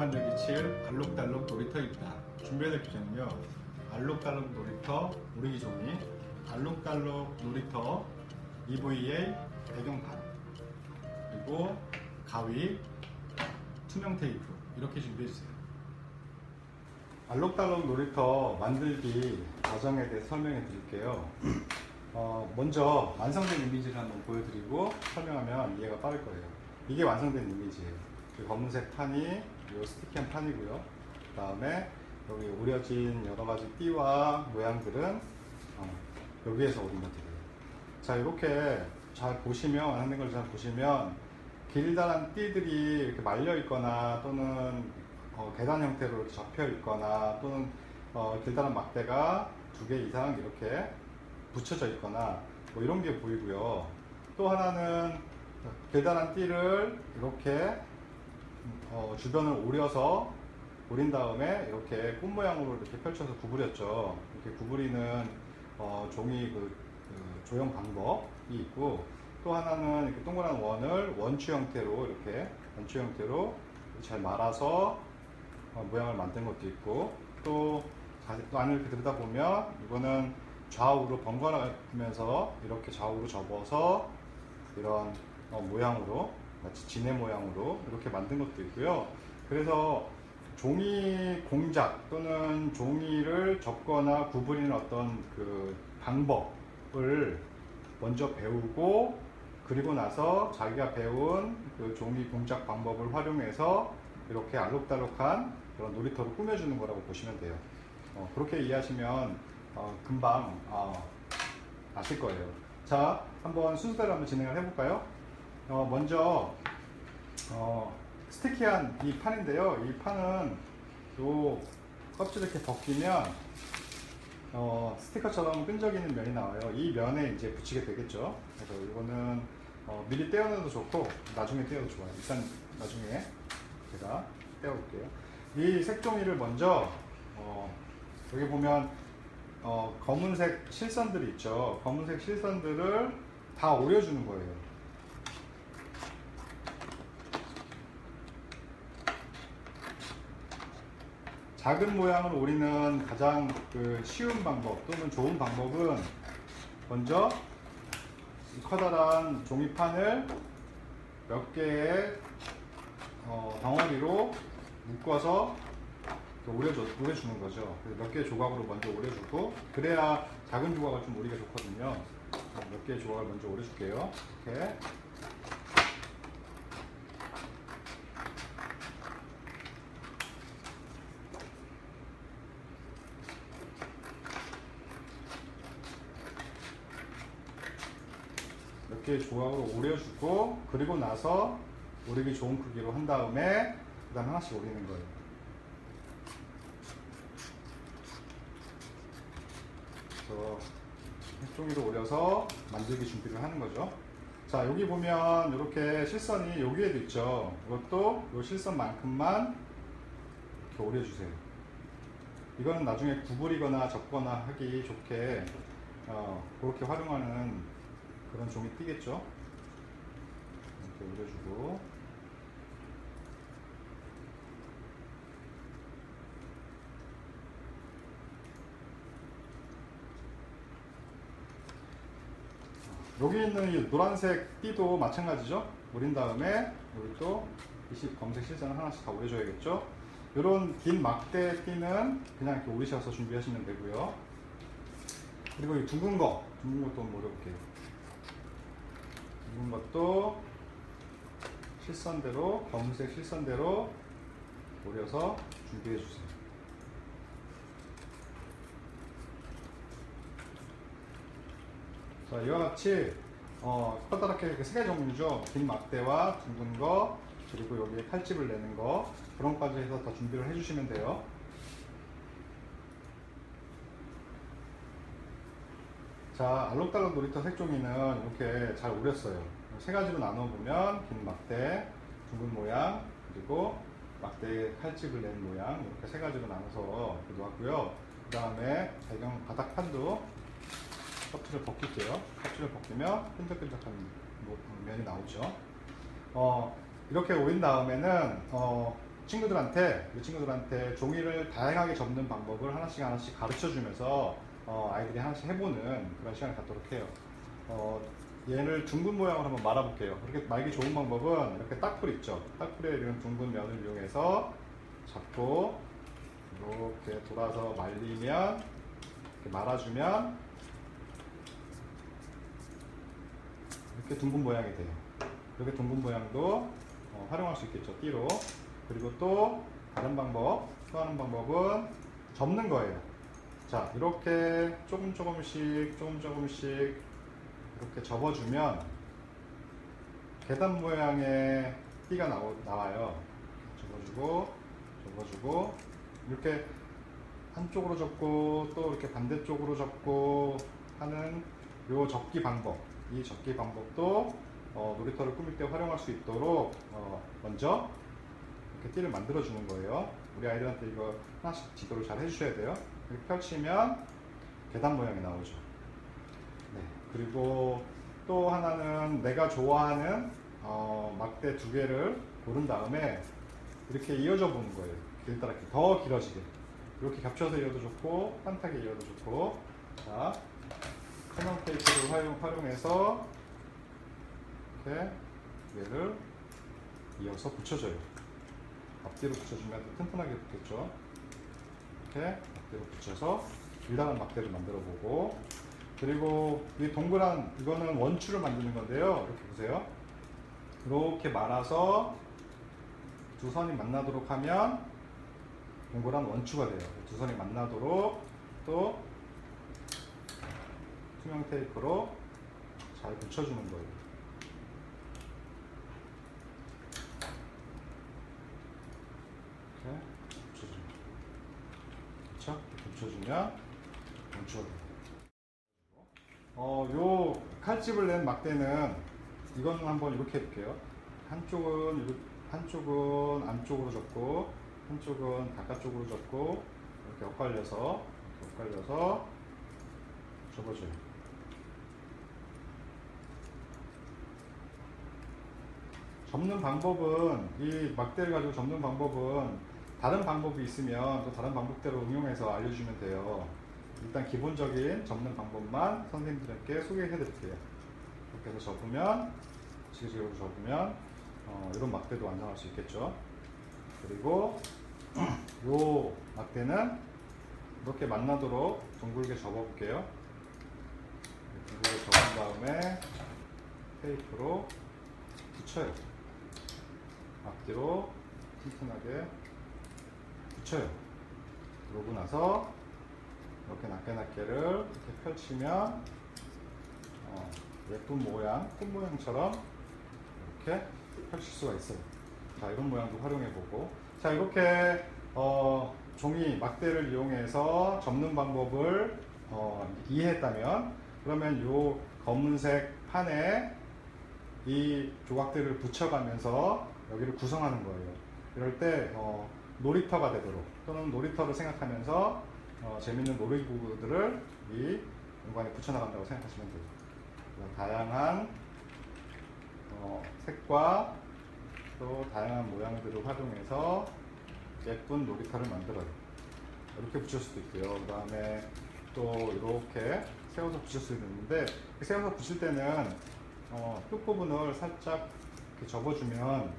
만들기 7 알록달록 놀이터입니다. 준비해야 될 규정은요. 알록달록 놀이터 오리기 종이, 알록달록 놀이터 EVA 배경판, 그리고 가위, 투명 테이프 이렇게 준비해주세요. 알록달록 놀이터 만들기 과정에 대해 설명해 드릴게요. 어, 먼저 완성된 이미지를 한번 보여드리고 설명하면 이해가 빠를 거예요. 이게 완성된 이미지예요. 그 검은색 판이 이 스티키한 판이고요. 그 다음에 여기 오려진 여러 가지 띠와 모양들은 어, 여기에서 오린 것들이에요. 자 이렇게 잘 보시면 완성된 걸잘 보시면 길다란 띠들이 이렇게 말려 있거나 또는 어, 계단 형태로 접혀 있거나 또는 어, 길다란 막대가 두 개 이상 이렇게 붙여져 있거나 뭐 이런 게 보이고요. 또 하나는 계단한 띠를 이렇게 어, 주변을 오려서 오린 다음에 이렇게 꽃 모양으로 이렇게 펼쳐서 구부렸죠. 이렇게 구부리는 어, 종이 그, 그 조형 방법이 있고 또 하나는 이렇게 동그란 원을 원추 형태로 이렇게 원추 형태로 잘 말아서 어, 모양을 만든 것도 있고 또 안을 이렇게 들여다 보면 이거는 좌우로 번갈아가면서 이렇게 좌우로 접어서 이런 어, 모양으로 마치 지네 모양으로 이렇게 만든 것도 있고요. 그래서 종이 공작 또는 종이를 접거나 구부리는 어떤 그 방법을 먼저 배우고 그리고 나서 자기가 배운 그 종이 공작 방법을 활용해서 이렇게 알록달록한 그런 놀이터를 꾸며주는 거라고 보시면 돼요. 어, 그렇게 이해하시면 어, 금방 어, 아실 거예요. 자, 한번 순서대로 한번 진행을 해볼까요? 어, 먼저 어, 스티키한 이 판인데요. 이 판은 요 껍질 이렇게 벗기면 어, 스티커처럼 끈적이는 면이 나와요. 이 면에 이제 붙이게 되겠죠. 그래서 이거는 어, 미리 떼어내도 좋고 나중에 떼어도 좋아요. 일단 나중에 제가 떼어볼게요. 이 색종이를 먼저 어, 여기 보면 어, 검은색 실선들이 있죠. 검은색 실선들을 다 오려주는 거예요. 작은 모양을 오리는 가장 그 쉬운 방법 또는 좋은 방법은 먼저 이 커다란 종이판을 몇 개의 어, 덩어리로 묶어서 오려줘, 오려주는 거죠. 몇 개의 조각으로 먼저 오려주고 그래야 작은 조각을 좀 오리가 좋거든요. 몇 개의 조각을 먼저 오려줄게요. 이렇게 몇 개의 조각으로 오려주고 그리고 나서 오리기 좋은 크기로 한 다음에 그 다음 하나씩 오리는 거예요. 그래서 종이로 오려서 만들기 준비를 하는 거죠. 자 여기 보면 이렇게 실선이 여기에도 있죠. 이것도 이 실선만큼만 이렇게 오려주세요. 이거는 나중에 구부리거나 접거나 하기 좋게 어, 그렇게 활용하는 그런 종이 띄겠죠. 이렇게 올려주고 여기 있는 이 노란색 띠도 마찬가지죠. 오린 다음에 여기 또 이식 검색 실선을 하나씩 다 오려줘야겠죠. 이런 긴 막대 띠는 그냥 이렇게 오리셔서 준비하시면 되고요. 그리고 이 둥근 거, 둥근 것도 한번 오려볼게요. 둥근 것도 실선대로 검은색 실선대로 오려서 준비해 주세요. 자 이와 같이 어, 커다랗게 이렇게 세 개 종류죠. 긴 막대와 둥근 거 그리고 여기에 칼집을 내는 거 그런 것까지 해서 다 준비를 해주시면 돼요. 자, 알록달록 놀이터 색종이는 이렇게 잘 오렸어요. 세 가지로 나눠 보면 긴 막대, 둥근 모양, 그리고 막대에 칼집을 낸 모양 이렇게 세 가지로 나눠서 이렇게 놓았고요. 그 다음에 배경 바닥판도 껍질을 벗길게요. 껍질을 벗기면 끈적끈적한 뭐- 면이 나오죠. 어, 이렇게 오린 다음에는 어, 친구들한테 우리 친구들한테 종이를 다양하게 접는 방법을 하나씩 하나씩 가르쳐 주면서 어, 아이들이 하나씩 해보는 그런 시간을 갖도록 해요. 어, 얘를 둥근 모양으로 한번 말아볼게요. 그렇게 말기 좋은 방법은 이렇게 딱풀 있죠. 딱풀에 이런 둥근 면을 이용해서 잡고 이렇게 돌아서 말리면 이렇게 말아주면 이렇게 둥근 모양이 돼요. 이렇게 둥근 모양도 어, 활용할 수 있겠죠. 띠로. 그리고 또 다른 방법, 또 하는 방법은 접는 거예요. 자, 이렇게 조금 조금씩, 조금 조금씩 이렇게 접어주면 계단 모양의 띠가 나오, 나와요. 접어주고, 접어주고, 이렇게 한쪽으로 접고, 또 이렇게 반대쪽으로 접고 하는 요 접기 방법. 이 접기 방법도 어, 놀이터를 꾸밀 때 활용할 수 있도록 어, 먼저 이렇게 띠를 만들어 주는 거예요. 우리 아이들한테 이거 하나씩 지도를 잘 해주셔야 돼요. 이렇게 펼치면 계단 모양이 나오죠. 네. 그리고 또 하나는 내가 좋아하는 어, 막대 두 개를 고른 다음에 이렇게 이어져 보는 거예요. 길다랗게 더 길어지게. 이렇게 겹쳐서 이어도 좋고 판타게 이어도 좋고. 자, 커먼 테이프를 활용, 활용해서 이렇게 얘를 이어서 붙여줘요. 앞뒤로 붙여주면 더 튼튼하게 붙겠죠. 이렇게 앞뒤로 붙여서 길다란 막대를 만들어 보고 그리고 이 동그란 이거는 원추를 만드는 건데요. 이렇게 보세요. 이렇게 말아서 두 선이 만나도록 하면 동그란 원추가 돼요. 두 선이 만나도록 또 투명 테이프로 잘 붙여주는 거예요. 이렇게 붙여주면 그렇죠? 이렇게 붙여주면 돼요. 어, 요 칼집을 낸 막대는 이거는 한번 이렇게 해볼게요. 한쪽은 한쪽은 안쪽으로 접고 한쪽은 바깥쪽으로 접고 이렇게 엇갈려서 엇갈려서 접어줘요. 접는 방법은 이 막대를 가지고 접는 방법은 다른 방법이 있으면 또 다른 방법대로 응용해서 알려주면 돼요. 일단 기본적인 접는 방법만 선생님들께 소개해 드릴게요. 이렇게 해서 접으면 지그재그로 접으면 어, 이런 막대도 완성할 수 있겠죠. 그리고 요 막대는 이렇게 만나도록 둥글게 접어볼게요. 둥글게 접은 다음에 테이프로 붙여요. 앞뒤로 튼튼하게 붙여요. 그러고 나서 이렇게 낱개낱개를 이렇게 펼치면 어, 예쁜 모양, 꽃 모양처럼 이렇게 펼칠 수가 있어요. 자, 이런 모양도 활용해보고. 자, 이렇게 어, 종이 막대를 이용해서 접는 방법을 어, 이해했다면 그러면 이 검은색 판에 이 조각들을 붙여가면서 여기를 구성하는 거예요. 이럴 때 어, 놀이터가 되도록 또는 놀이터를 생각하면서 어, 재밌는 놀이기구들을 이 공간에 붙여나간다고 생각하시면 돼요. 다양한 어, 색과 또 다양한 모양들을 활용해서 예쁜 놀이터를 만들어요. 이렇게 붙일 수도 있고요. 그 다음에 또 이렇게 세워서 붙일 수도 있는데 세워서 붙일 때는 어, 끝부분을 살짝 접어주면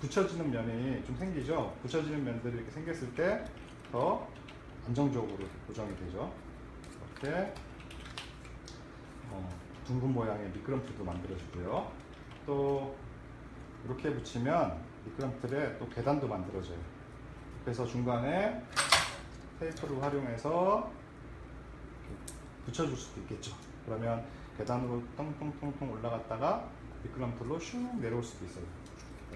붙여지는 면이 좀 생기죠. 붙여지는 면들이 이렇게 생겼을 때 더 안정적으로 고정이 되죠. 이렇게 어, 둥근 모양의 미끄럼틀도 만들어주고요. 또 이렇게 붙이면 미끄럼틀에 또 계단도 만들어져요. 그래서 중간에 테이프를 활용해서 붙여줄 수도 있겠죠. 그러면 계단으로 똥똥똥똥 올라갔다가 미끄럼틀로 슉 내려올 수도 있어요.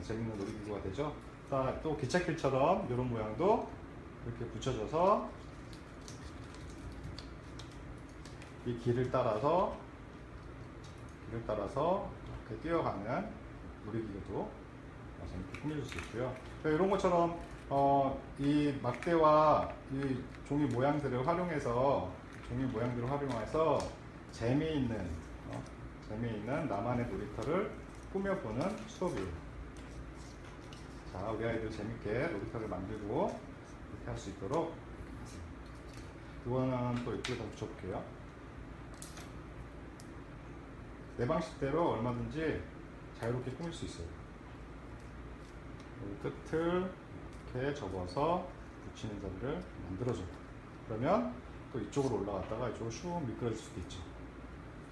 재밌는 놀이기구가 되죠. 자, 또 기찻길처럼 이런 모양도 이렇게 붙여줘서 이 길을 따라서 길을 따라서 이렇게 뛰어가는 놀이기구도 재밌게 꾸며줄 수 있고요. 이런 것처럼 어, 이 막대와 이 종이 모양들을 활용해서 종이 모양들을 활용해서 재미있는 어, 재미있는 나만의 놀이터를 꾸며보는 수업이에요. 자, 우리 아이들 재밌게 놀이터를 만들고 이렇게 할 수 있도록. 이거는 또 이쪽에다 붙여볼게요. 내 방식대로 얼마든지 자유롭게 꾸밀 수 있어요. 여기 끝을 이렇게 접어서 붙이는 자리를 만들어줘요. 그러면 또 이쪽으로 올라갔다가 이쪽으로 슉 미끄러질 수도 있죠.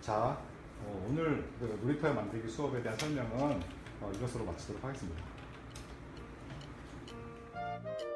자, 어, 오늘 그 놀이터 만들기 수업에 대한 설명은 어, 이것으로 마치도록 하겠습니다. Thank you.